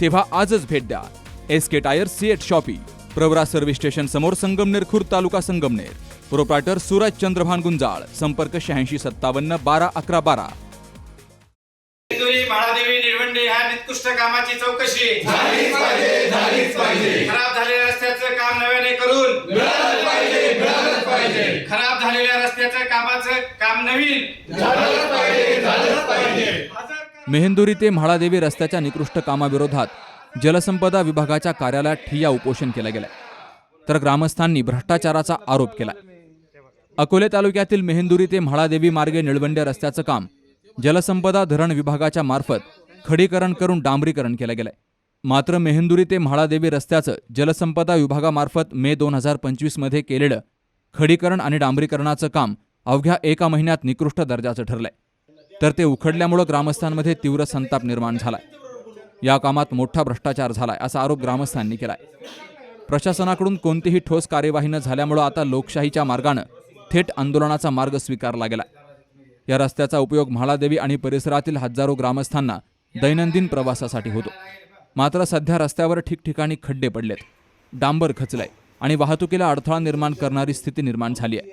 तेव्हा आजच भेट द्या. S K tyre CEAT shoppe Pravara service station समोर संगमनेर खुर्द तालुका संगमनेर. प्रोप्रायटर सूरज चंद्रभान गुंजाळ संपर्क शहाऐंशी सत्तावन्न बारा अकरा बारा. महादेवी निळवंडे ह्या निकृष्ट कामाची चौकशी. झालीच पाहिजे झालीच पाहिजे. खराब झालेल्या रस्त्याचं काम नव्याने करून. पाहिजे पाहिजे. खराब झालेल्या रस्त्याचं कामाचं काम नवीन. झालंच पाहिजे झालंच पाहिजे. मेहेंदुरी ते म्हाळादेवी रस्त्याच्या निकृष्ट कामाविरोधात जलसंपदा विभागाच्या कार्यालयात ठिय्या उपोषण केलं गेलं तर ग्रामस्थांनी भ्रष्टाचाराचा आरोप केला. अकोले तालुक्यातील मेहेंदुरी ते म्हाळादेवी मार्गे निळवंडे रस्त्याचं काम जलसंपदा धरण विभागाच्या मार्फत खडीकरण करून डांबरीकरण केलं गेलंय. मात्र मेहेंदुरी ते म्हाळादेवी रस्त्याचं जलसंपदा विभागामार्फत मे दोन हजार पंचवीसमध्ये केलेलं खडीकरण आणि डांबरीकरणाचं काम अवघ्या एका महिन्यात निकृष्ट दर्जाचं ठरलंय. तर ते उखडल्यामुळं ग्रामस्थांमध्ये तीव्र संताप निर्माण झालाय. या कामात मोठा भ्रष्टाचार झालाय असा आरोप ग्रामस्थांनी केलाय. प्रशासनाकडून कोणतीही ठोस कार्यवाही न झाल्यामुळं आता लोकशाहीच्या मार्गानं थेट आंदोलनाचा मार्ग स्वीकारला गेला या रस्त्याचा उपयोग म्हाळादेवी आणि परिसरातील हजारो ग्रामस्थांना दैनंदिन प्रवासासाठी होतो. मात्र सध्या रस्त्यावर ठिकठिकाणी खड्डे पडलेत डांबर खचलंय आणि वाहतुकीला अडथळा निर्माण करणारी स्थिती निर्माण झाली आहे.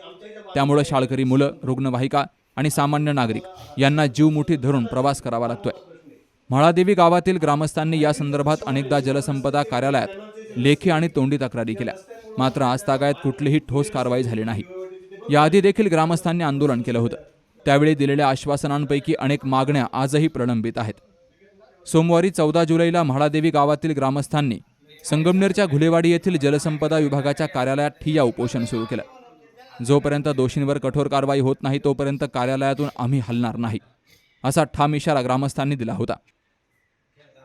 त्यामुळे शाळकरी मुलं रुग्णवाहिका आणि सामान्य नागरिक यांना जीव मुठीत धरून प्रवास करावा लागतोय. म्हाळादेवी गावातील ग्रामस्थांनी या संदर्भात अनेकदा जलसंपदा कार्यालयात लेखी आणि तोंडी तक्रारी केल्या. मात्र आज तागायत कुठलीही ठोस कारवाई झाली नाही. याआधी देखील ग्रामस्थांनी आंदोलन केलं होतं. त्यावेळी दिलेल्या आश्वासनांपैकी अनेक मागण्या आजही प्रलंबित आहेत. सोमवारी चौदा जुलैला म्हाळादेवी गावातील ग्रामस्थांनी संगमनेरच्या घुलेवाडी येथील जलसंपदा विभागाच्या कार्यालयात ठिय्या उपोषण सुरू केलं. जोपर्यंत दोषींवर कठोर कारवाई होत नाही तोपर्यंत कार्यालयातून आम्ही हलणार नाही असा ठाम इशारा ग्रामस्थांनी दिला होता.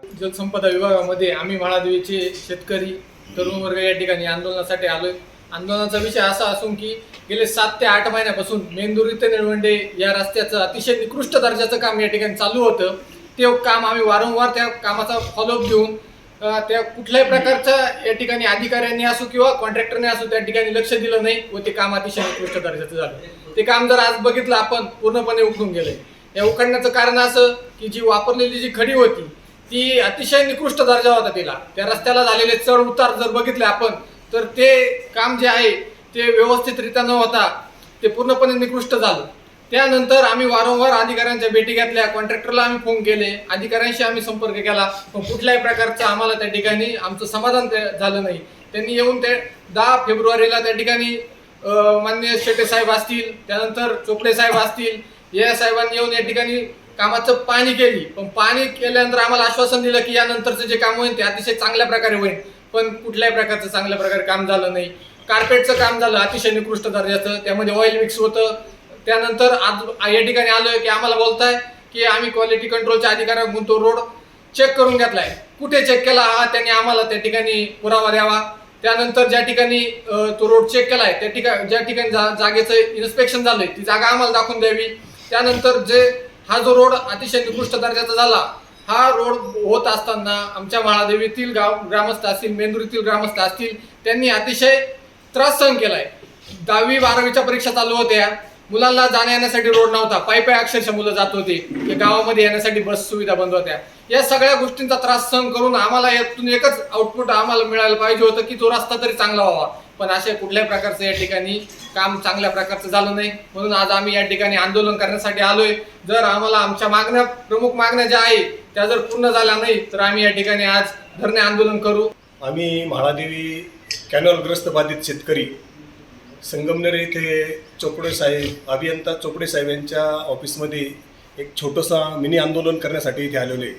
जलसंपदा विभागामध्ये आम्ही म्हाळादेवीचे शेतकरी तरुण वर्ग या ठिकाणी आंदोलनासाठी आलोय. आंदोलनाचा विषय असा असून की गेले सात ते आठ महिन्यापासून मेंदुरी ते निळवंडे या रस्त्याचं अतिशय निकृष्ट दर्जाचं काम या ठिकाणी चालू होतं. ते काम आम्ही वारंवार त्या कामाचा फॉलोअप घेऊन त्या कुठल्याही प्रकारच्या या ठिकाणी अधिकाऱ्यांनी असो किंवा कॉन्ट्रॅक्टरने असो त्या ठिकाणी लक्ष दिलं नाही व ते काम अतिशय निकृष्ट दर्जाचं झालं. ते काम जर आज बघितलं आपण पूर्णपणे उखडून गेलंय. या उखडण्याचं कारण असं की जी वापरलेली जी खडी होती ती अतिशय निकृष्ट दर्जा होता तिला. त्या रस्त्याला झालेले चढ उतार जर बघितले आपण तर ते काम जे आहे ते व्यवस्थितरित्या न होता ते पूर्णपणे निकृष्ट झालं. त्यानंतर आम्ही वारंवार अधिकाऱ्यांच्या भेटी घेतल्या कॉन्ट्रॅक्टरला आम्ही फोन केले अधिकाऱ्यांशी आम्ही संपर्क केला. पण कुठल्याही प्रकारचं आम्हाला त्या ठिकाणी आमचं समाधान झालं नाही. त्यांनी येऊन ते दहा फेब्रुवारीला त्या ठिकाणी मान्य माननीय शेटे साहेब असतील त्यानंतर चोपडे साहेब असतील या साहेबांनी येऊन या ठिकाणी कामाचं पाणी केली. पण पाणी केल्यानंतर आम्हाला आश्वासन दिलं की यानंतरचं जे काम होईल ते अतिशय चांगल्या प्रकारे होईल. पण कुठल्याही प्रकारचं चांगल्या प्रकारे काम झालं नाही. कार्पेटचं काम झालं अतिशय निकृष्ट दर्जाचं. त्यामध्ये ऑइल मिक्स होतं. त्यानंतर आज या ठिकाणी आलोय की आम्हाला बोलताय की आम्ही क्वालिटी कंट्रोलच्या अधिकाऱ्यांकडून तो रोड चेक करून घेतलाय. कुठे चेक केला हा? त्यांनी आम्हाला त्या ठिकाणी पुरावा द्यावा. त्यानंतर ज्या ठिकाणी तो रोड चेक केलाय त्या ठिकाणी ज्या ठिकाणी जा- जागेचं इन्स्पेक्शन झालंय ती जागा आम्हाला दाखवून द्यावी. त्यानंतर जे हा जो रोड अतिशय निकृष्ट दर्जाचा झाला हा रोड होत असताना आमच्या महादेवीतील गाव ग्रामस्थ असतील मेंदुरीतील ग्रामस्थ असतील त्यांनी अतिशय त्रास सहन केलाय. दहावी बारावीच्या परीक्षा चालू होत्या. मुलांना जाण्या येण्यासाठी रोड नव्हता. पायी पायी अक्षरशः मुलं जात होती. की गावामध्ये येण्यासाठी बस सुविधा बंद होत्या. या सगळ्या गोष्टींचा त्रास सहन करून आम्हाला यातून एकच आउटपुट आम्हाला मिळायला पाहिजे होतं की तो रस्ता तरी चांगला व्हावा. पण अशा कुठल्याही प्रकारचं या ठिकाणी काम चांगल्या प्रकारचं झालं नाही. म्हणून आज आम्ही या ठिकाणी आंदोलन करण्यासाठी आलोय. जर आम्हाला आमच्या मागण्या प्रमुख मागण्या ज्या आहे त्या जर पूर्ण झाल्या नाही तर आम्ही या ठिकाणी आज धरणे आंदोलन करू. आम्ही म्हाळादेवी कॅनलग्रस्त बाधित शेतकरी संगमनेर येथे चोपडे साहेब अभियंता चोपडे साहेब यांच्या ऑफिसमध्ये एक छोटंसं मिनी आंदोलन करण्यासाठी इथे आलेले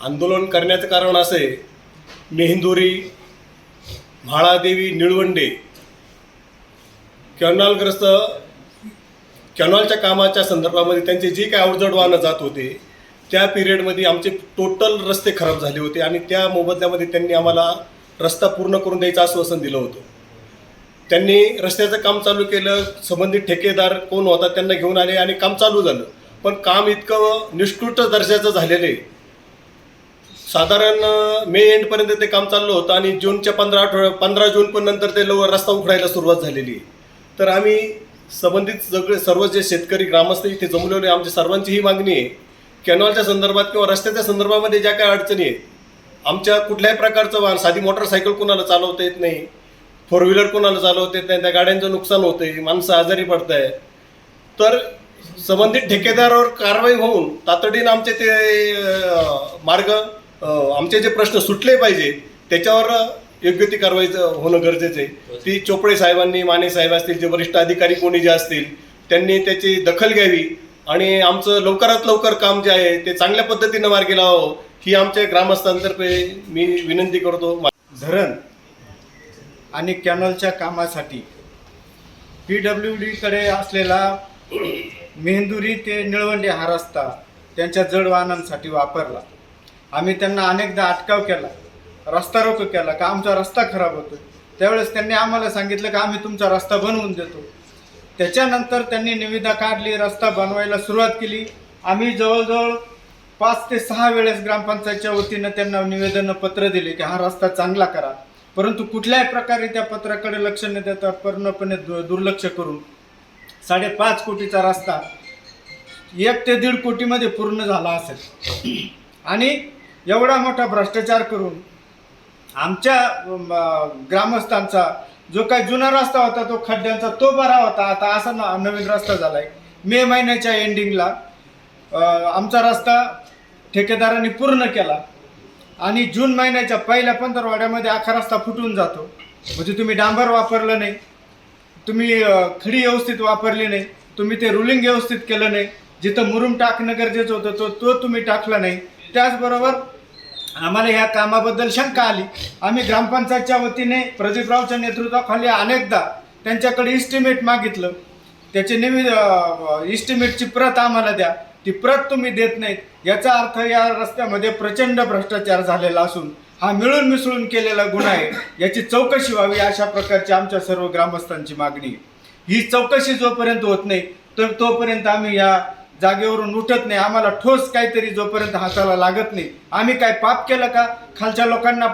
आंदोलन करण्याचं कारण असं आहे मेहिंदोरी म्हाळादेवी निळवंडे कॅनॉलग्रस्त कॅनॉलच्या कामाच्या संदर्भामध्ये त्यांचे जे काय अवजड वाहनं जात होते त्या पिरियडमध्ये आमचे टोटल रस्ते खराब झाले होते आणि त्या मोबदल्यामध्ये त्यांनी आम्हाला रस्ता पूर्ण करून द्यायचं आश्वासन दिलं होतं. त्यांनी रस्त्याचं काम चालू केलं संबंधित ठेकेदार कोण होता त्यांना घेऊन आले आणि काम चालू झालं. पण काम इतकं निष्कृष्ट दर्जाचं झालेलं आहे. साधारण मे एंडपर्यंत ते काम चाललं होतं आणि जूनच्या पंधरा आठवड्या पंधरा जून पण नंतर ते लवकर रस्ता उखडायला सुरुवात झालेली आहे. तर आम्ही संबंधित सगळे सर्व जे शेतकरी ग्रामस्थ इथे जमलेले आमच्या सर्वांची ही मागणी आहे कॅनॉलच्या संदर्भात किंवा रस्त्याच्या संदर्भामध्ये ज्या काही अडचणी आहेत आमच्या कुठल्याही प्रकारचं वाहन साधी मोटरसायकल कुणाला चालवता येत नाही. फोर व्हीलर कोणाला चालवते नाही त्या गाड्यांचं नुकसान होतंय माणसं आजारी पडत आहे तर संबंधित ठेकेदारावर कारवाई होऊन तातडीनं आमचे ते मार्ग आमचे जे प्रश्न सुटले पाहिजे त्याच्यावर योग्य ती कारवाई होणं गरजेचं आहे. ती चोपडे साहेबांनी माने साहेब असतील जे वरिष्ठ अधिकारी कोणी जे असतील त्यांनी त्याची दखल घ्यावी आणि आमचं लवकरात लवकर काम जे आहे ते चांगल्या पद्धतीनं मार्गी लावावं ही आमच्या ग्रामस्थांतर्फे मी विनंती करतो. धरण आणि कॅनलच्या कामासाठी. पी डब्ल्यू डीकडे असलेला मेंदुरी ते निळवंडे हा रस्ता त्यांच्या जड वाहनांसाठी वापरला. आम्ही त्यांना अनेकदा अटकाव केला रस्ता रोको केला का आमचा रस्ता खराब होतो त्यावेळेस त्यांनी आम्हाला सांगितलं का आम्ही तुमचा रस्ता बनवून देतो. त्याच्यानंतर त्यांनी निविदा काढली रस्ता बनवायला सुरुवात केली. आम्ही जवळजवळ पाच ते सहा वेळेस ग्रामपंचायतच्या वतीनं त्यांना निवेदन पत्र दिले की हा रस्ता चांगला करा. परंतु कुठल्याही प्रकारे त्या पत्राकडे लक्ष न देता पूर्णपणे दु- दुर्लक्ष करून साडेपाच कोटीचा रस्ता एक ते दीड कोटीमध्ये पूर्ण झाला असेल. आणि एवढा मोठा भ्रष्टाचार करून आमच्या ग्रामस्थांचा जो काही जुना रस्ता होता तो खड्ड्यांचा तो बरा होता. आता असा न- नवीन रस्ता झालाय. मे महिन्याच्या एंडिंगला आमचा रस्ता ठेकेदारांनी पूर्ण केला. आणि जून महिन्याच्या पहिल्या पंधरवाड्यामध्ये अख्खा रस्ता फुटून जातो. म्हणजे तुम्ही डांबर वापरलं नाही. तुम्ही खडी व्यवस्थित वापरली नाही. तुम्ही ते रुलिंग व्यवस्थित केलं नाही. जिथं मुरुम टाकणं गरजेचं होतं तो तो तुम्ही टाकला नाही. त्याचबरोबर आम्हाला ह्या कामाबद्दल शंका आली. आम्ही ग्रामपंचायतच्या वतीने प्रदीपरावच्या नेतृत्वाखाली अनेकदा त्यांच्याकडे इस्टिमेट मागितलं. त्याचे निवि इस्टिमेटची प्रत आम्हाला द्या. ती प्रत तुम्ही देत नाहीत. याचा अर्थ या रस्त्यामध्ये प्रचंड भ्रष्टाचार झालेला असून हा मिळून मिसळून केलेला गुन्हा आहे. याची चौकशी व्हावी अशा प्रकारची आमच्या सर्व ग्रामस्थांची मागणी आहे. ही चौकशी जोपर्यंत होत नाही तर तोपर्यंत आम्ही या जागेवरून उठत नाही. आम्हाला ठोस काहीतरी जोपर्यंत हाताला लागत नाही. आम्ही काय पाप केलं का? खालच्या लोकांना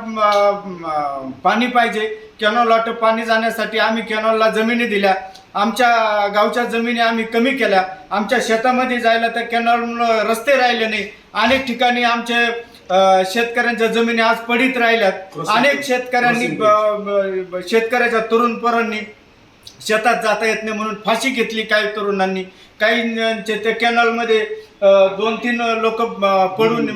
पाणी पाहिजे. कॅनॉल वाटप पाणी जाण्यासाठी आम्ही कॅनॉलला जमिनी दिल्या. आमच्या गावच्या जमिनी आम्ही कमी केल्या. आमच्या शेतामध्ये जायला त्या कॅनॉलमुळं रस्ते राहिले नाही. अनेक ठिकाणी आमचे शेतकऱ्यांच्या जमिनी आज पडीत राहिल्यात. अनेक शेतकऱ्यांनी शेतकऱ्याच्या तरुण पोरांनी शेतात जाता येत नाही म्हणून फाशी घेतली काही तरुणांनी. काही त्या कॅनॉलमध्ये दोन तीन लोक पडून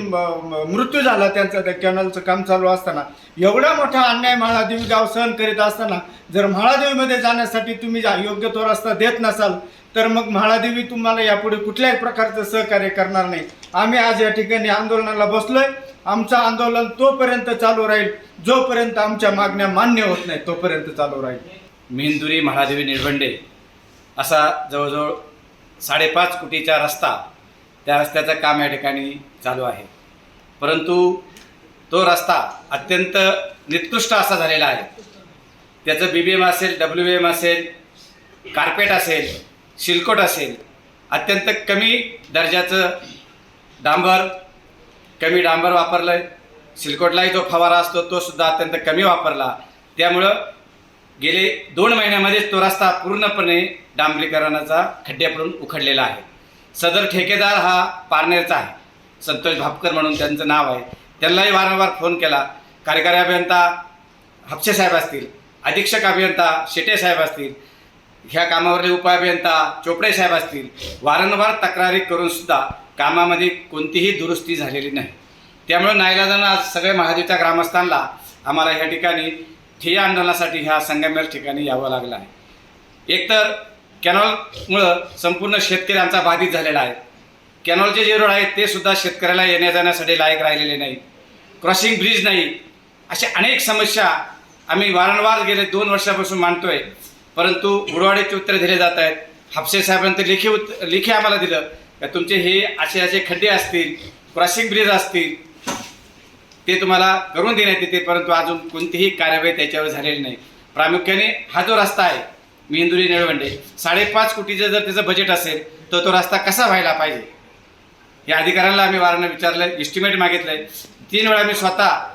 मृत्यू झाला त्यांचा त्या कॅनॉलचं काम चालू असताना. एवढा मोठा अन्याय म्हाळादेवी गाव सहन करीत असताना जर म्हाळादेवीमध्ये जाण्यासाठी तुम्ही जा- योग्य तो रस्ता देत नसाल तर मग म्हाळादेवी तुम्हाला यापुढे कुठल्याही प्रकारचं सहकार्य करणार नाही. आम्ही आज या ठिकाणी आंदोलनाला बसलोय. आमचं आंदोलन तोपर्यंत चालू राहील. जोपर्यंत आमच्या मागण्या मान्य होत नाही तोपर्यंत चालू राहील. मेंदुरी महादेवी निर्भंडे असा जवळजवळ साडेपाच कोटीचा रस्ता त्या रस्त्याचं काम या ठिकाणी चालू आहे. परंतु तो रस्ता अत्यंत निकृष्ट असा झालेला आहे. त्याचं बी बी एम असेल डब्ल्यू एम असेल कार्पेट असेल शिलकोट असेल अत्यंत कमी दर्जाचं डांबर कमी डांबर वापरलं आहे सिलकोटलाही जो फवारा असतो तो सुद्धा अत्यंत कमी वापरला. त्यामुळं गेले दोन महिन्यामध्येच तो रस्ता पूर्णपणे डांबरीकरणाचा खड्डे पडून उखडलेला आहे. सदर ठेकेदार हा पारनेरचा आहे. संतोष भापकर म्हणून त्यांचं नाव आहे. त्यांनाही वारंवार फोन केला. कार्यकारी अभियंता हापसे साहेब असतील अधीक्षक अभियंता शेटे साहेब असतील ह्या कामावरले उपअभियंता चोपडे साहेब असतील वारंवार तक्रारी करूनसुद्धा कामामध्ये कोणतीही दुरुस्ती झालेली नाही. त्यामुळे नाईलाजानं आज सगळ्या महादेवच्या ग्रामस्थांना आम्हाला ह्या ठिकाणी ठिय्या आंदोलनासाठी ह्या संगमेर ठिकाणी यावं लागलं आहे. एकतर कॅनॉलमुळं संपूर्ण शेतकरी आमचा बाधित झालेला आहे. कॅनॉलचे जे रोड आहेत ते सुद्धा शेतकऱ्याला येण्या जाण्यासाठी लायक राहिलेले नाही. क्रॉसिंग ब्रिज नाही. अशा अनेक समस्या आम्ही वारंवार गेले दोन वर्षापासून मांडतोय. परंतु उडवाडीचे उत्तरे दिले जात आहेत. हापसे साहेबांनी लेखी उत लेखी आम्हाला दिलं. का तुमचे हे असे असे खड्डे असतील क्रॉसिंग ब्रिज असतील ते तुम्हाला करून देण्यात येते परंतु अजून कोणतीही कार्यवाही त्याच्यावर झालेली नाही. प्रामुख्याने हा जो रस्ता आहे मेंदुरी निळवंडे साडेपाच कोटीचं जर त्याचं बजेट असेल तर तो रस्ता कसा व्हायला पाहिजे? या अधिकाऱ्यांना आम्ही वारंवार विचारलं इस्टिमेट मागितलंय. तीन वेळा मी स्वतः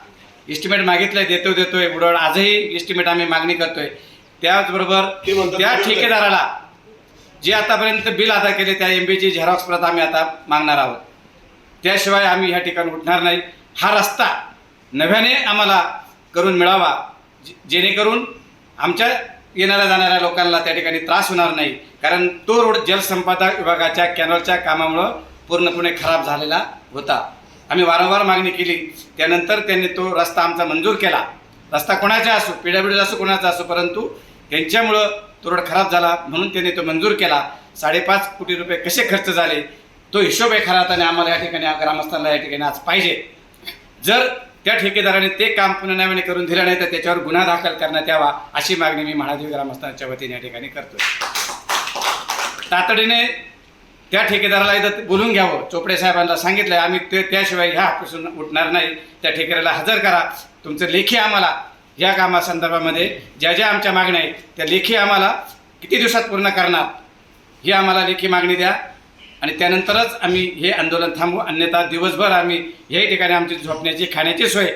इस्टिमेट मागितलंय देतो देतोय बुडवण आजही इस्टिमेट आम्ही मागणी करतोय. त्याचबरोबर त्या आहे. ठेकेदाराला जे आतापर्यंत बिल अदा केले त्या एम बीची झेरॉक्स प्रत आम्ही आता मागणार आहोत. त्याशिवाय आम्ही ह्या ठिकाणी उठणार नाही. हा रस्ता नव्याने आम्हाला करून मिळावा जे- जेणेकरून आमच्या येणाऱ्या जाणाऱ्या लोकांना त्या ठिकाणी त्रास होणार नाही. कारण तो रोड जलसंपदा विभागाच्या कॅनलच्या कामामुळं पूर्णपणे खराब झालेला होता. आम्ही वारंवार मागणी केली. त्यानंतर त्यांनी तो रस्ता आमचा मंजूर केला. रस्ता कोणाचा असो पिढ्यापिढीला असो कोणाचा असो परंतु त्यांच्यामुळं तो रोड खराब झाला म्हणून त्यांनी तो मंजूर केला. साडेपाच कोटी रुपये कसे खर्च झाले तो हिशोब आहे खरा आणि आम्हाला या ठिकाणी ग्रामस्थांना या ठिकाणी आज पाहिजे. जर त्या ठेकेदाराने ते काम पुन्हा करून दिलं नाही तर त्याच्यावर गुन्हा दाखल करण्यात यावा अशी मागणी मी महादेवी ग्रामस्थांच्या वतीने या ठिकाणी करतोय. तातडीने त्या ठेकेदाराला इथं बोलून घ्यावं. चोपडे साहेबांना सांगितलं आम्ही ते त्याशिवाय ह्या ऑफिसून उठणार नाही. त्या ठेकेदाराला हजर करा. तुमचं लेखी आम्हाला या कामासंदर्भामध्ये ज्या ज्या आमच्या मागण्या आहेत त्या लेखी आम्हाला किती दिवसात पूर्ण करणार? ही आम्हाला लेखी मागणी द्या. आणि त्यानंतरच आम्ही हे आंदोलन थांबवू. अन्यथा दिवसभर आम्ही याही ठिकाणी आमची झोपण्याची खाण्याची सोय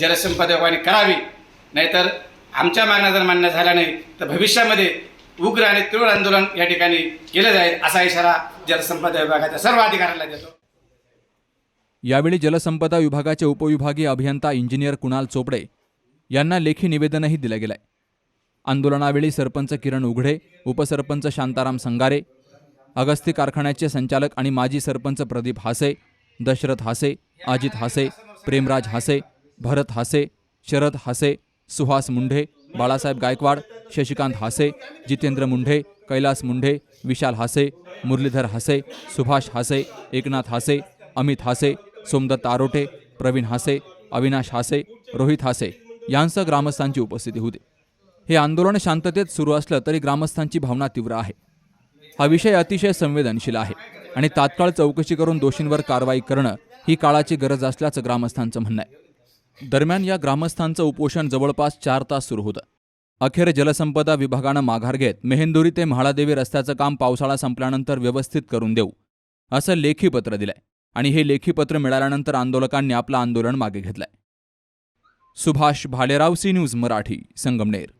जलसंपदा करावी. नाहीतर आमच्या मागण्या जर मान्य झाल्या नाही तर भविष्यामध्ये उग्र आणि तीव्र आंदोलन या ठिकाणी केलं जाईल असा इशारा जलसंपदा विभागाच्या सर्व अधिकाऱ्यांना देतो. यावेळी जलसंपदा विभागाचे उपविभागीय अभियंता इंजिनियर कुणाल चोपडे यांना लेखी निवेदनही दिलं गेलंय. आंदोलनावेळी सरपंच किरण उघडे उपसरपंच शांताराम संगारे अगस्ती कारखान्याचे संचालक आणि माजी सरपंच प्रदीप हासे दशरथ हासे अजित हासे प्रेमराज हासे भरत हासे शरद हासे सुहास मुंढे बाळासाहेब गायकवाड शशिकांत हासे जितेंद्र मुंढे कैलास मुंढे विशाल हासे मुरलीधर हासे सुभाष हासे एकनाथ हासे अमित हासे सोमदत्त आरोटे प्रवीण हासे अविनाश हासे रोहित हासे यांसह ग्रामस्थांची उपस्थिती होती. हे आंदोलन शांततेत सुरू असलं तरी ग्रामस्थांची भावना तीव्र आहे. हा विषय अतिशय संवेदनशील आहे आणि तात्काळ चौकशी करून दोषींवर कारवाई करणं ही काळाची गरज असल्याचं ग्रामस्थांचं म्हणणं आहे. दरम्यान या ग्रामस्थांचं उपोषण जवळपास चार तास सुरू होतं. अखेर जलसंपदा विभागानं माघार घेत मेहेंदुरी ते म्हाळादेवी रस्त्याचं काम पावसाळा संपल्यानंतर व्यवस्थित करून देऊ असं लेखी पत्र दिलंय आणि हे लेखी पत्र मिळाल्यानंतर आंदोलकांनी आपलं आंदोलन मागे घेतलंय. Subhash Bhalerao C news Marathi Sangamner.